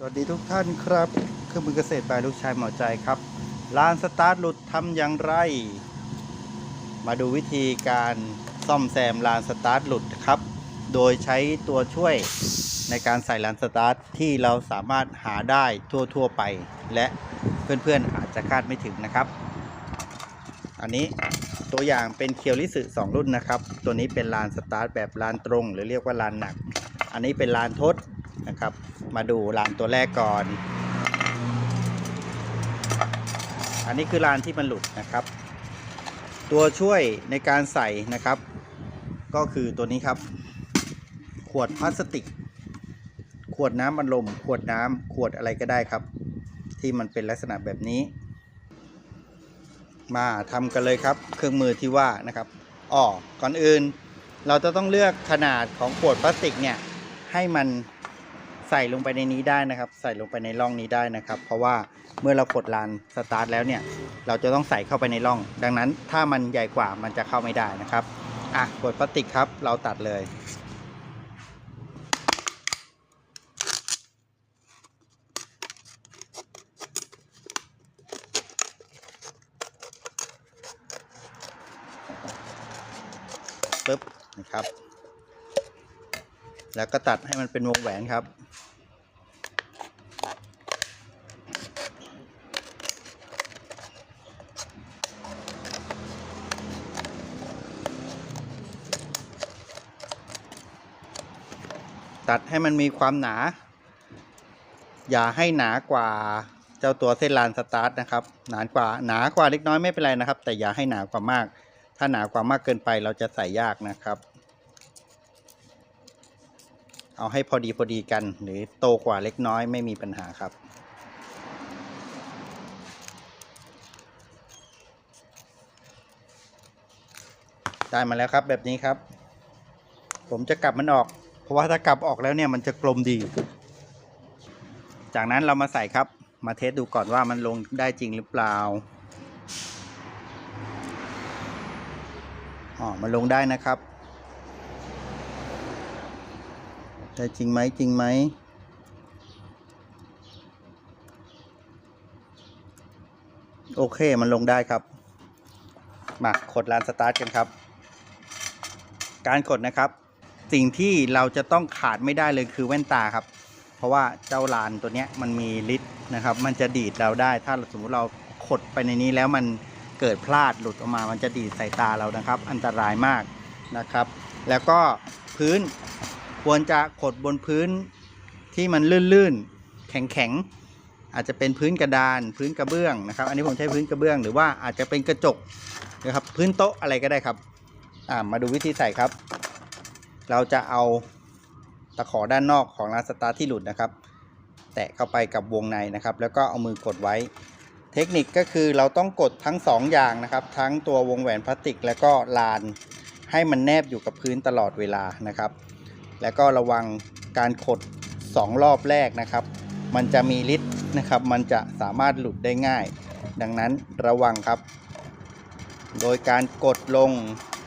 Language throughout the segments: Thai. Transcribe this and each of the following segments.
สวัสดีทุกท่านครับเครื่องมือเกษตรบายลูกชายหมอใจครับลานสตาร์ทหลุดทำอย่างไร มาดูวิธีการซ่อมแซมลานสตาร์ทหลุดครับ โดยใช้ตัวช่วยในการใส่ลานสตาร์ทที่เราสามารถหาได้ทั่วๆไป และเพื่อนๆอาจจะคาดไม่ถึงนะครับ อันนี้ตัวอย่างเป็นเคียวริสึ2รุ่นนะครับ ตัวนี้เป็นลานสตาร์ทแบบลานตรง หรือเรียกว่าลานหนัก อันนี้เป็นลานทด นะครับ มาดูลานตัวแรกก่อน อันนี้คือลานที่มันหลุดนะครับ ตัวช่วยในการใส่นะครับ ก็คือตัวนี้ครับ ขวดพลาสติก ขวดน้ำอัดลม ขวดน้ำขวดอะไรก็ได้ครับ ที่มันเป็นลักษณะแบบนี้ มาทำกันเลยครับ เครื่องมือที่ว่านะครับอ๋อก่อนอื่นเราจะต้องเลือกขนาดของขวดพลาสติกเนี่ยให้มัน ใส่ลงไปในนี้ได้นะครับ ใส่ลงไปในร่องนี้ได้นะครับ เพราะว่าเมื่อเรากดลานสตาร์ทแล้วเนี่ย เราจะต้องใส่เข้าไปในร่อง ดังนั้นถ้ามันใหญ่กว่ามันจะเข้าไม่ได้นะครับ อะขวดพลาสติกครับ เราตัดเลย ปึ๊บนะครับ แล้วก็ตัดให้มันเป็นวงแหวนครับ ตัดให้มันมีความหนา อย่าให้หนากว่าเจ้าตัวเส้นลานสตาร์ทนะครับ หนากว่าหนากว่าเล็กน้อยไม่เป็นไรนะครับ แต่อย่าให้หนากว่ามาก ถ้าหนากว่ามากเกินไปเราจะใส่ยากนะครับ เอาให้พอดีพอดีกัน หรือโตกว่าเล็กน้อยไม่มีปัญหาครับได้มาแล้วครับแบบนี้ครับ ผมจะกลับมันออก ราะว่าถ้ากลับออกแล้วเนี่ยมันจะกลมดี จากนั้นเรามาใส่ครับ มาเทสดูก่อนว่ามันลงได้จริงหรือเปล่าอ๋อมันลงได้นะครับได้จริงไหมจริงไหมโอเคมันลงได้ครับ มากดลานสตาร์ทกันครับ การกดนะครับ สิ่งที่เราจะต้องขาดไม่ได้เลยคือแว่นตาครับ เพราะว่าเจ้าลานตัวเนี้ยมันมีฤทธิ์นะครับ มันจะดีดเราได้ ถ้าสมมติเราขดไปในนี้แล้วมันเกิดพลาดหลุดออกมา มันจะดีดใส่ตาเรานะครับ อันตรายมากนะครับ แล้วก็พื้นควรจะขดบนพื้นที่มันลื่นๆ แข็งๆ อาจจะเป็นพื้นกระดานพื้นกระเบื้องนะครับ อันนี้ผมใช้พื้นกระเบื้องหรือว่าอาจจะเป็นกระจกนะครับพื้นโต๊ะอะไรก็ได้ครับมาดูวิธีใส่ครับ เราจะเอาตะขอด้านนอกของลานสตาร์ทที่หลุดนะครับ แตะเข้าไปกับวงในนะครับ แล้วก็เอามือกดไว้ เทคนิคก็คือเราต้องกดทั้งสองอย่างนะครับ ทั้งตัววงแหวนพลาสติก แล้วก็ลาน ให้มันแนบอยู่กับพื้นตลอดเวลานะครับ แล้วก็ระวังการกดสองรอบแรกนะครับ มันจะมีฤทธิ์นะครับ มันจะสามารถหลุดได้ง่าย ดังนั้นระวังครับ โดยการกดลง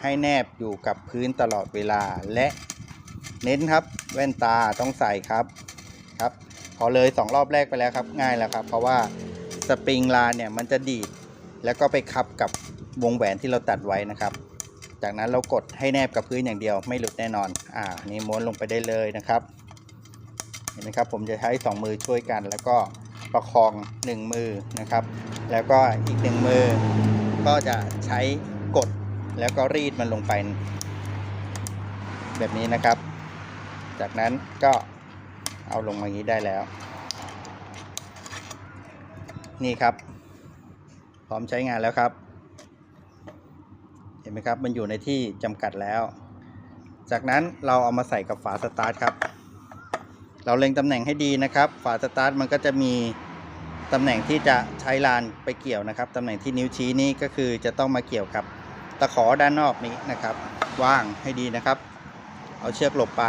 ให้แนบอยู่กับพื้นตลอดเวลาและเน้นครับแว่นตาต้องใส่ครับครับพอเลยสองรอบแรกไปแล้วครับง่ายแล้วครับ เพราะว่าสปริงลาเนี่ยมันจะดีดแล้วก็ไปคับกับวงแหวนที่เราตัดไว้นะครับ จากนั้นเรากดให้แนบกับพื้นอย่างเดียวไม่หลุดแน่นอนอ่านี่ม้วนลงไปได้เลยนะครับเห็นไหมครับผมจะใช้สองมือช่วยกัน แล้วก็ประคองหนึ่งมือนะครับ แล้วก็อีกหนึ่งมือก็จะใช้กด แล้วก็รีดมันลงไป แบบนี้นะครับ จากนั้นก็เอาลงมาอย่างนี้ได้แล้ว นี่ครับ พร้อมใช้งานแล้วครับ เห็นไหมครับ มันอยู่ในที่จำกัดแล้ว จากนั้นเราเอามาใส่กับฝาสตาร์ทครับ เราเล็งตำแหน่งให้ดีนะครับ ฝาสตาร์ทมันก็จะมีตำแหน่งที่จะใช้ลานไปเกี่ยวนะครับ ตำแหน่งที่นิ้วชี้นี้ก็คือจะต้องมาเกี่ยวกับ ตะขอด้านนอกนี้นะครับ ว่างให้ดีนะครับ เอาเชือกหลบไป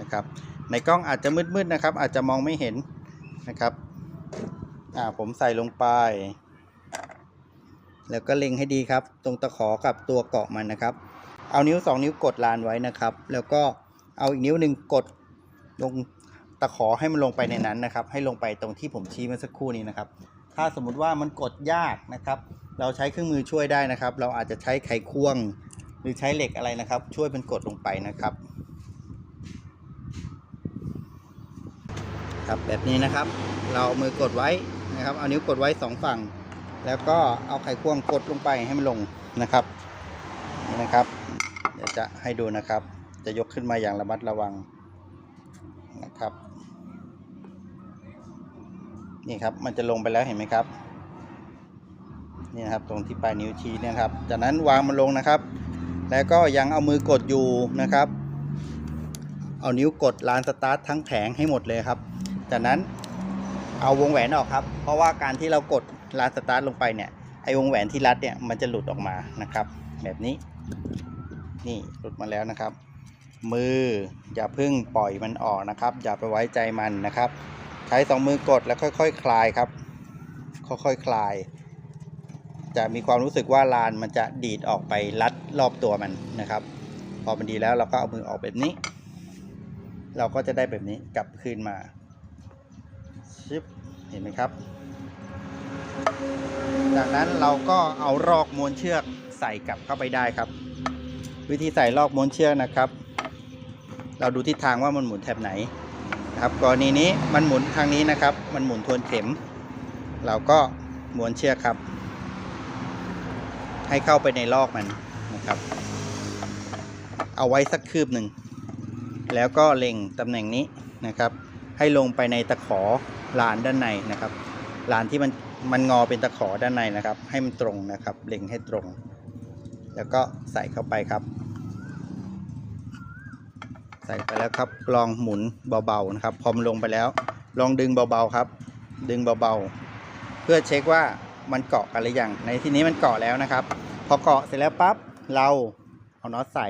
นะครับ ในกล้องอาจจะมืดๆนะครับ อาจจะมองไม่เห็นนะครับอ่าผมใส่ลงไป แล้วก็เล็งให้ดีครับ ตรงตะขอกับตัวเกาะมันนะครับ เอานิ้วสองนิ้วกดลานไว้นะครับ แล้วก็เอาอีกนิ้วหนึ่งกดลงตะขอให้มันลงไปในนั้นนะครับ ให้ลงไปตรงที่ผมชี้เมื่อสักครู่นี้นะครับ ถ้าสมมุติว่ามันกดยากนะครับ เราใช้เครื่องมือช่วยได้นะครับ เราอาจจะใช้ไขควงหรือใช้เหล็กอะไรนะครับ ช่วยเป็นกดลงไปนะครับ ครับแบบนี้นะครับ เราเอามือกดไว้นะครับเอานิ้วกดไว้สองฝั่ง แล้วก็เอาไขควงกดลงไปให้มันลงนะครับนี่นะครับเดี๋ยวจะให้ดูนะครับ จะยกขึ้นมาอย่างระมัดระวังนะครับนี่ครับมันจะลงไปแล้วเห็นไหมครับ นี่นะครับตรงที่ปลายนิ้วชี้เนี่ยนะครับ จากนั้นวางมันลงนะครับ แล้วก็ยังเอามือกดอยู่นะครับ เอานิ้วกดลานสตาร์ททั้งแผงให้หมดเลยครับ จากนั้นเอาวงแหวนออกครับ เพราะว่าการที่เรากดลานสตาร์ทลงไปเนี่ยไอ้วงแหวนที่รัดเนี่ยมันจะหลุดออกมานะครับ แบบนี้ นี่หลุดมาแล้วนะครับ มืออย่าเพึ่งปล่อยมันออกนะครับ อย่าไปไว้ใจมันนะครับ ใช้สองมือกดแล้วค่อยๆคคลายครับ ค่อยๆคคลาย จะมีความรู้สึกว่าลานมันจะดีดออกไปรัดรอบตัวมันนะครับ พอมันดีแล้วเราก็เอามือออกแบบนี้ เราก็จะได้แบบนี้กลับคืนมาชิปเห็นไหมครับ จากนั้นเราก็เอารอกม้วนเชือกใส่กลับเข้าไปได้ครับ วิธีใส่รอกม้วนเชือกนะครับ เราดูทิศทางว่ามันหมุนแถบไหนนะครับกรณีนี้มันหมุนทางนี้นะครับ มันหมุนทวนเข็ม เราก็ม้วนเชือกครับ ให้เข้าไปในลอกมันนะครับ เอาไว้สักคืบหนึ่ง แล้วก็เล็งตำแหน่งนี้นะครับ ให้ลงไปในตะขอลานด้านในนะครับลานที่มันมันงอเป็นตะขอด้านในนะครับ ให้มันตรงนะครับ เล็งให้ตรง แล้วก็ใส่เข้าไปครับ ใส่ไปแล้วครับลองหมุนเบาๆนะครับ พอมลงไปแล้ว ลองดึงเบาๆครับ ดึงเบาๆ เพื่อเช็คว่า มันเกาะกันหรือยังในที่นี้มันเกาะแล้วนะครับ พอเกาะเสร็จแล้วปั๊บเราเอาน็อตใส่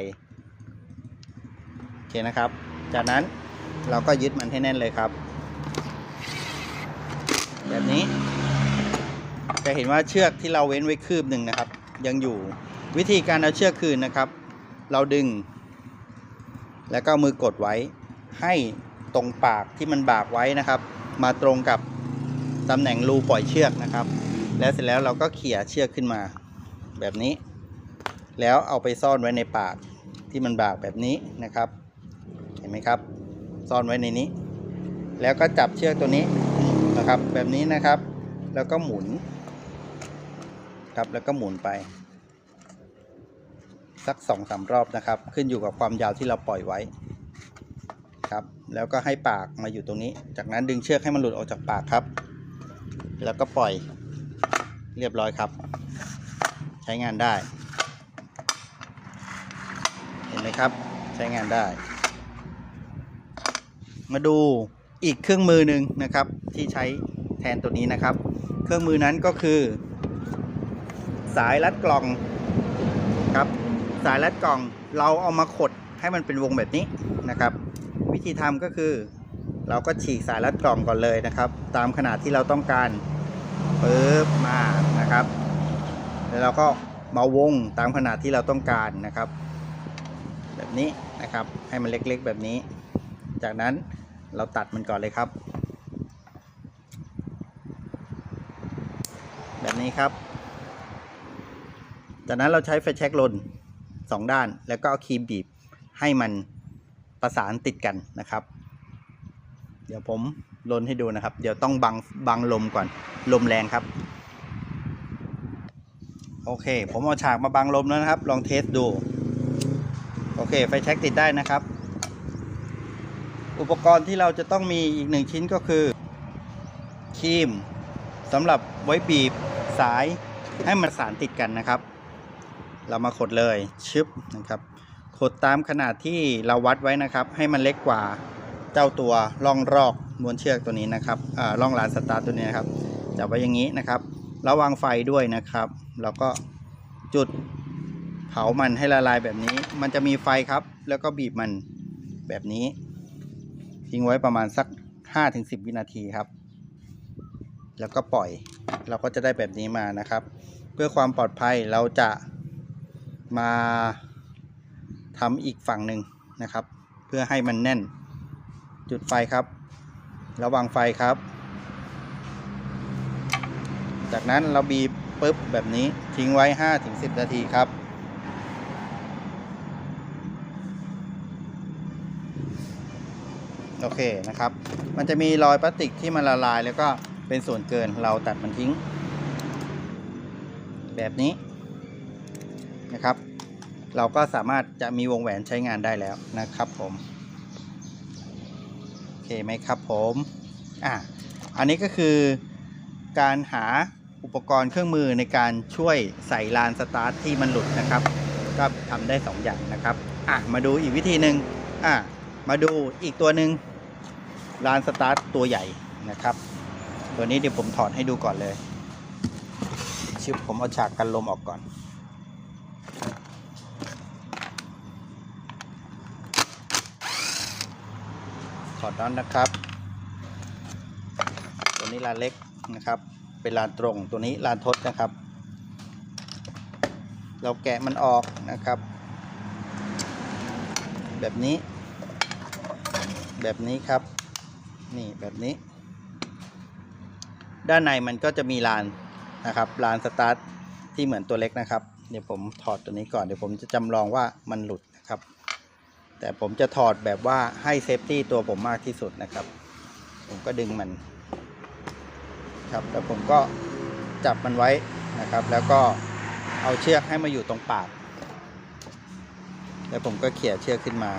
โอเคนะครับ จากนั้นเราก็ยึดมันให้แน่นเลยครับ แบบนี้ จะเห็นว่าเชือกที่เราเว้นไว้คืบหนึ่งนะครับ ยังอยู่วิธีการเอาเชือกคืนนะครับ เราดึง แล้วก็มือกดไว้ให้ตรงปากที่มันบากไว้นะครับ มาตรงกับตำแหน่งรูปล่อยเชือกนะครับ แล้วเสร็จแล้วเราก็เขี่ยเชือกขึ้นมา แบบนี้ แล้วเอาไปซ่อนไว้ในปากที่มันบากแบบนี้นะครับ เห็นไหมครับ ซ่อนไว้ในนี้ แล้วก็จับเชือกตัวนี้นะครับ แบบนี้นะครับ แล้วก็หมุน ครับแล้วก็หมุนไป สักสองสามรอบนะครับ ขึ้นอยู่กับความยาวที่เราปล่อยไว้ครับแล้วก็ให้ปากมาอยู่ตรงนี้ จากนั้นดึงเชือกให้มันหลุดออกจากปากครับ แล้วก็ปล่อย เรียบร้อยครับ ใช้งานได้ เห็นไหมครับ ใช้งานได้ มาดูอีกเครื่องมือหนึ่งนะครับ ที่ใช้แทนตัวนี้นะครับ เครื่องมือนั้นก็คือ สายรัดกล่องครับ สายรัดกล่องเราเอามาขดให้มันเป็นวงแบบนี้นะครับ วิธีทำก็คือ เราก็ฉีกสายรัดกล่องก่อนเลยนะครับ ตามขนาดที่เราต้องการ ปึ๊บมานะครับ แล้วเราก็มาวงตามขนาดที่เราต้องการนะครับ แบบนี้นะครับให้มันเล็กๆแบบนี้ จากนั้นเราตัดมันก่อนเลยครับ แบบนี้ครับ จากนั้นเราใช้ไฟแช็กลนสองด้าน แล้วก็เอาครีมบีบให้มันประสานติดกันนะครับ เดี๋ยวผม ลนให้ดูนะครับ เดี๋ยวต้องบังบังลมก่อนลมแรงครับ โอเค ผมเอาฉากมาบังลมแล้วนะครับ ลองเทสดู โอเค ไฟแช็กติดได้นะครับ อุปกรณ์ที่เราจะต้องมีอีกหนึ่งชิ้นก็คือครีมสำหรับไว้บีบสายให้มันสานติดกันนะครับ เรามาขดเลยชึบนะครับ ขดตามขนาดที่เราวัดไว้นะครับ ให้มันเล็กกว่าเจ้าตัวร่องรอก ม้วนเชือกตัวนี้นะครับอ่าร่องลานสตาร์ตัวนี้นะครับจับไว้อย่างนี้นะครับ ระวังไฟด้วยนะครับเราก็จุดเผามันให้ละลายแบบนี้ มันจะมีไฟครับ แล้วก็บีบมันแบบนี้ทิ้งไว้ประมาณสัก 5-10 วินาทีครับ แล้วก็ปล่อยเราก็จะได้แบบนี้มานะครับ เพื่อความปลอดภัยเราจะมาทำอีกฝั่งหนึ่งนะครับ เพื่อให้มันแน่น จุดไฟครับ ระวังไฟครับ จากนั้นเราบีบปุ๊บแบบนี้ทิ้งไว้ 5-10 นาทีครับ โอเคนะครับ มันจะมีรอยพลาสติกที่มันละลายแล้วก็เป็นส่วนเกินเราตัดมันทิ้ง แบบนี้นะครับ เราก็สามารถจะมีวงแหวนใช้งานได้แล้วนะครับผม เคไหมครับผมอะอันนี้ก็คือการหาอุปกรณ์เครื่องมือในการช่วยใส่ลานสตาร์ทที่มันหลุดนะครับ ก็ทำได้สองอย่างนะครับอะมาดูอีกวิธีหนึ่งอะมาดูอีกตัวหนึ่งลานสตาร์ทตัวใหญ่นะครับ ตัวนี้เดี๋ยวผมถอดให้ดูก่อนเลยชิบผมเอาฉากกันลมออกก่อน ถอดน็อตนะครับ ตัวนี้ลานเล็กนะครับ เป็นลานตรงตัวนี้ลานทดนะครับ เราแกะมันออกนะครับ แบบนี้ แบบนี้ครับ นี่แบบนี้ ด้านในมันก็จะมีลานนะครับลานสตาร์ทที่เหมือนตัวเล็กนะครับ เดี๋ยวผมถอดตัวนี้ก่อน เดี๋ยวผมจะจำลองว่ามันหลุดนะครับ แต่ผมจะถอดแบบว่าให้เซฟตี้ตัวผมมากที่สุดนะครับ ผมก็ดึงมัน ครับ แล้วผมก็จับมันไว้นะครับ แล้วก็เอาเชือกให้มาอยู่ตรงปาก แล้วผมก็เขี่ยเชือกขึ้นมา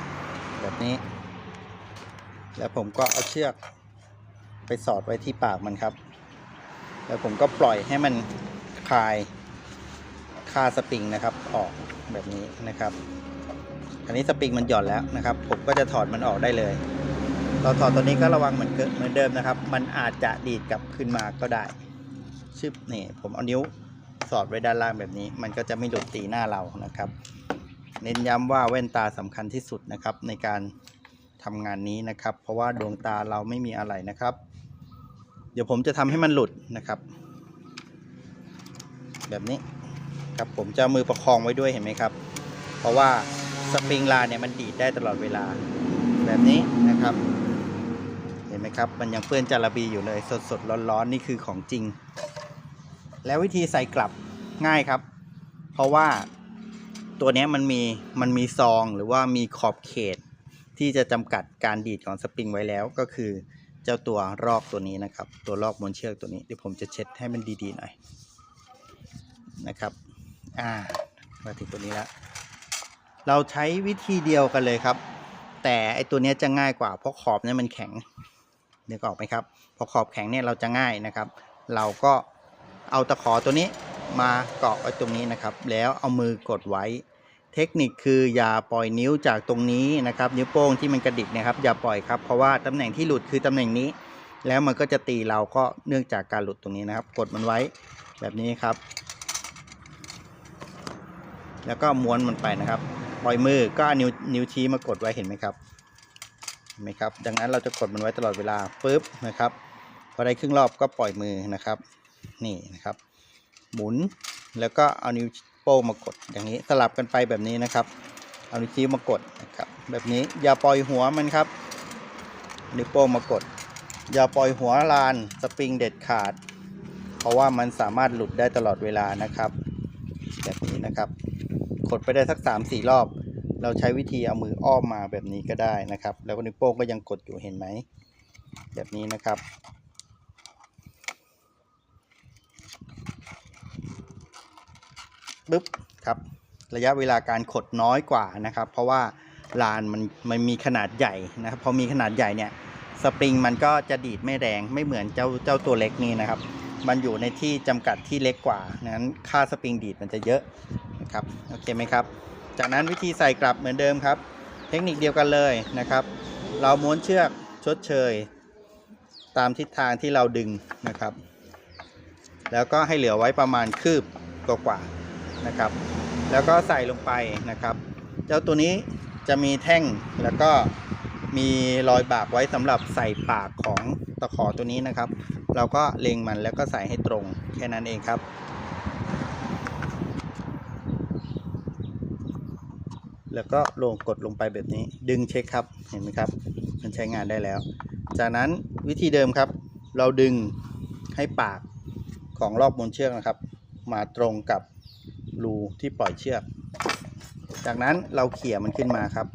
แบบนี้ แล้วผมก็เอาเชือกไปสอดไว้ที่ปากมันครับ แล้วผมก็ปล่อยให้มันคลายคาสปริงนะครับ ออกแบบนี้นะครับ อันนี้สปริงมันหย่อนแล้วนะครับ ผมก็จะถอดมันออกได้เลย เราถอดตัวนี้ก็ระวังเหมือนเกิเหมือนเดิมนะครับ มันอาจจะดีดกลับขึ้นมาก็ได้ชึบนี่ผมเอานิ้วสอดไว้ด้านล่างแบบนี้ มันก็จะไม่หลุดตีหน้าเรานะครับ เน้นย้ำว่าแว่นตาสำคัญที่สุดนะครับ ในการทำงานนี้นะครับ เพราะว่าดวงตาเราไม่มีอะไรนะครับ เดี๋ยวผมจะทำให้มันหลุดนะครับ แบบนี้ครับผมจะมือประคองไว้ด้วยเห็นไหมครับ เพราะว่า สปริงลาเนี่ยมันดีดได้ตลอดเวลา แบบนี้นะครับ เห็นไหมครับ มันยังเปื้อนจาระบีอยู่เลยสดสดร้อนร้อนๆนี่คือของจริง แล้ววิธีใส่กลับง่ายครับ เพราะว่าตัวเนี้ยมันมีมันมีซองหรือว่ามีขอบเขต ที่จะจำกัดการดีดของสปริงไว้แล้วก็คือเจ้าตัวรอกตัวนี้นะครับ ตัวรอกบนเชือกตัวนี้เดี๋ยวผมจะเช็ดให้มันดีๆหน่อยนะครับ อ่า มาถึงตัวนี้แล้ว เราใช้วิธีเดียวกันเลยครับ แต่ไอตัวนี้จะง่ายกว่าเพราะขอบเนี่ยมันแข็งนึกออกไหมครับพอขอบแข็งเนี่ยเราจะง่ายนะครับ เราก็เอาตะขอตัวนี้มาเกาะไว้ตรงนี้นะครับ แล้วเอามือกดไว้ เทคนิคคืออย่าปล่อยนิ้วจากตรงนี้นะครับ นิ้วโป้งที่มันกระดิกนะครับอย่าปล่อยครับเพราะว่าตำแหน่งที่หลุดคือตำแหน่งนี้ แล้วมันก็จะตีเราก็เนื่องจากการหลุดตรงนี้นะครับ กดมันไว้แบบนี้ครับ แล้วก็ม้วนมันไปนะครับ ปล่อยมือก็เอานิ้วนิ้วชี้มากดไว้เห็นไหมครับเห็นไหมครับ ดังนั้นเราจะกดมันไว้ตลอดเวลาปุ๊บนะครับพอได้ครึ่งรอบก็ปล่อยมือนะครับ นี่นะครับ หมุนแล้วก็เอานิ้วโป้งมากดอย่างนี้สลับกันไปแบบนี้นะครับ เอานิ้วชี้มากดนะครับ แบบนี้อย่าปล่อยหัวมันครับ นิ้วโป้งมากด อย่าปล่อยหัวลานสปริงเด็ดขาด เพราะว่ามันสามารถหลุดได้ตลอดเวลานะครับ แบบนี้นะครับ กดไปได้สักสามสี่รอบ เราใช้วิธีเอามืออ้อมมาแบบนี้ก็ได้นะครับ แล้วก็นิ้วโป้งก็ยังกดอยู่เห็นไหม แบบนี้นะครับปึ๊บครับระยะเวลาการขดน้อยกว่านะครับ เพราะว่าลานมันมันมีขนาดใหญ่นะครับพอมีขนาดใหญ่เนี่ยสปริงมันก็จะดีดไม่แรงไม่เหมือนเจ้าเจ้าตัวเล็กนี่นะครับ มันอยู่ในที่จำกัดที่เล็กกว่านั้นค่าสปริงดีดมันจะเยอะ ครับโอเคไหมครับ จากนั้นวิธีใส่กลับเหมือนเดิมครับ เทคนิคเดียวกันเลยนะครับ เราม้วนเชือกชดเชย ตามทิศทางที่เราดึงนะครับ แล้วก็ให้เหลือไว้ประมาณคืบกว่าๆนะครับ แล้วก็ใส่ลงไปนะครับ เจ้าตัวนี้จะมีแท่งแล้วก็มีรอยบากไว้สำหรับใส่ปากของตะขอตัวนี้นะครับ เราก็เล็งมันแล้วก็ใส่ให้ตรงแค่นั้นเองครับ แล้วก็ลงกดลงไปแบบนี้ ดึงเช็คครับเห็นไหมครับ มันใช้งานได้แล้ว จากนั้นวิธีเดิมครับ เราดึงให้ปากของรอบบนเชือกนะครับ มาตรงกับรูที่ปล่อยเชือก จากนั้นเราเขี่ยมันขึ้นมาครับ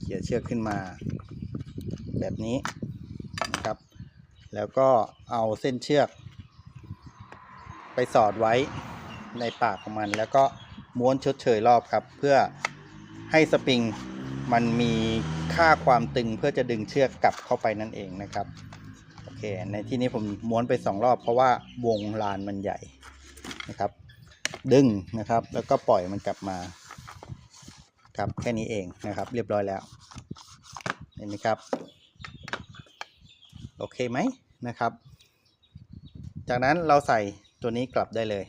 เขี่ยเชือกขึ้นมา แบบนี้นะครับ แล้วก็เอาเส้นเชือก ไปสอดไว้ในปากของมัน แล้วก็ม้วนชดเชยรอบครับ เพื่อ ให้สปริงมันมีค่าความตึงเพื่อจะดึงเชือกกลับเข้าไปนั่นเองนะครับโอเคในที่นี้ผมม้วนไปสองรอบ เพราะว่าวงลานมันใหญ่นะครับ ดึงนะครับ แล้วก็ปล่อยมันกลับมาครับแค่นี้เองนะครับ เรียบร้อยแล้วเห็นไหมครับโอเคไหมนะครับ จากนั้นเราใส่ตัวนี้กลับได้เลย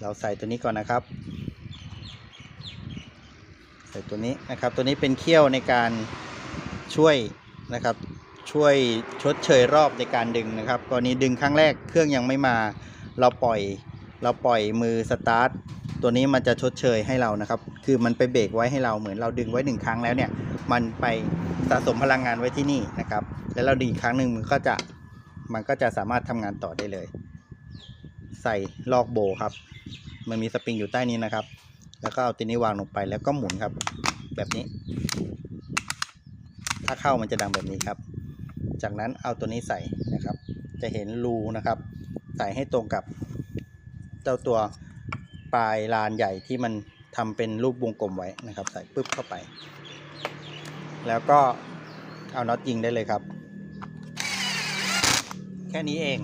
เราใส่ตัวนี้ก่อนนะครับ ใส่ตัวนี้นะครับ ตัวนี้เป็นเขี้ยวในการช่วยนะครับ ช่วยชดเชยรอบในการดึงนะครับกรณีดึงครั้งแรกเครื่องยังไม่มา เราปล่อย เราปล่อยมือสตาร์ทตัวนี้มันจะชดเชยให้เรานะครับ คือมันไปเบรกไว้ให้เราเหมือนเราดึงไว้หนึ่งครั้งแล้วเนี่ย มันไปสะสมพลังงานไว้ที่นี่นะครับ แล้วเราดึงอีกครั้งหนึ่งมันก็จะ มันก็จะสามารถทำงานต่อได้เลย ใส่ลอกโบครับ มันมีสปริงอยู่ใต้นี้นะครับ แล้วก็เอาตัวนี้วางลงไปแล้วก็หมุนครับ แบบนี้ ถ้าเข้ามันจะดังแบบนี้ครับ จากนั้นเอาตัวนี้ใส่นะครับ จะเห็นรูนะครับ ใส่ให้ตรงกับ เจ้าตัวปลายลานใหญ่ที่มันทำเป็นรูปวงกลมไว้นะครับ ใส่ปุ๊บเข้าไป แล้วก็เอาน็อตยิงได้เลยครับ แค่นี้เอง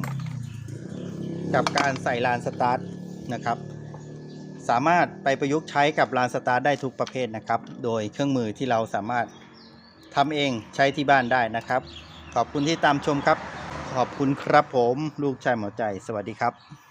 กับการใส่ลานสตาร์ทนะครับ สามารถไปประยุกต์ใช้กับลานสตาร์ได้ทุกประเภทนะครับ โดยเครื่องมือที่เราสามารถทำเองใช้ที่บ้านได้นะครับ ขอบคุณที่ตามชมครับ ขอบคุณครับผม ลูกชายหมอใจ สวัสดีครับ